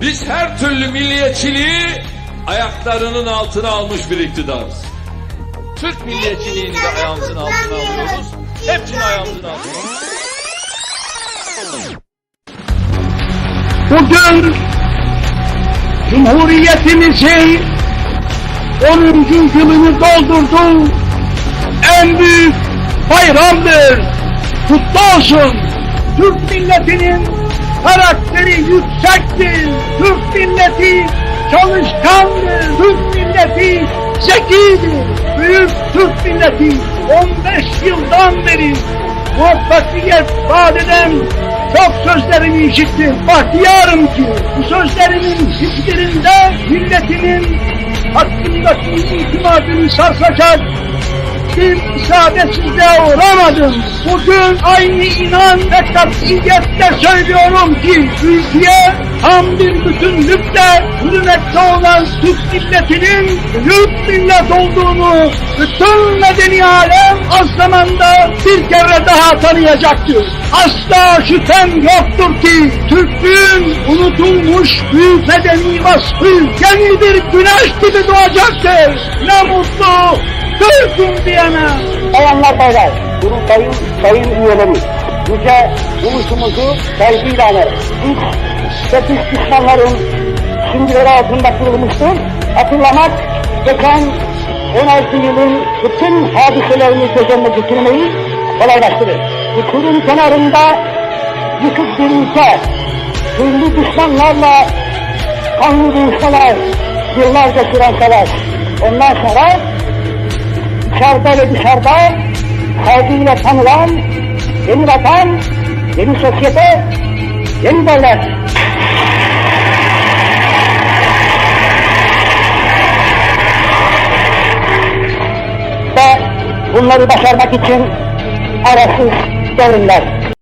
Biz her türlü milliyetçiliği ayaklarının altına almış bir iktidarız. Türk milliyetçiliğini de ayağımızın altına alıyoruz. Hepsini ayağımızın altına Bugün Cumhuriyetimizin 10. yılını doldurdu. En büyük bayramdır. Kutlu olsun. Türk milletinin karakteri yüksektir. Türk milleti çalışkandır. Türk milleti zekidir. Büyük Türk milleti 15 yıldan beri muvaffakiyet vaat eden çok sözlerimi işittim. Bahtiyarım ki bu sözlerimin hiçbirinde milletimin hakkındaki itimadını sarsacak bir isabetsizliğe uğramadım. Bugün aynı inan ve katiyetle söylüyorum ki ülkeye tam bir bütünlükle yürümekte olan Türk milletinin büyük millet olduğunu bütün medeni alem az zamanda bir kere daha tanıyacaktır. Asla şüphem yoktur ki Türklüğün unutulmuş büyük medeni vasfı yeni bir güneş gibi doğacaktır. Ne mutlu Türk'üm diyene. Bayanlar baylar, kurultayın sayın üyeleri, yüce buluşumuzu saygıyla anarız. Biz ve biz düşmanların şimdileri altında kurulmuştur. Hatırlamak, geçen 16 yılın bütün hadiselerini göz önüne getirmeyi kolaylaştırır. Uçurum kenarında yıkık bir ülke, türlü düşmanlarla kanlı dövüşmeler, yıllarca süren savaş. Ondan sonra içeride ve dışarıda saygıyla tanılan yeni vatan, yeni sosyete, yeni devlet. Ve bunları başarmak için arasız derinler.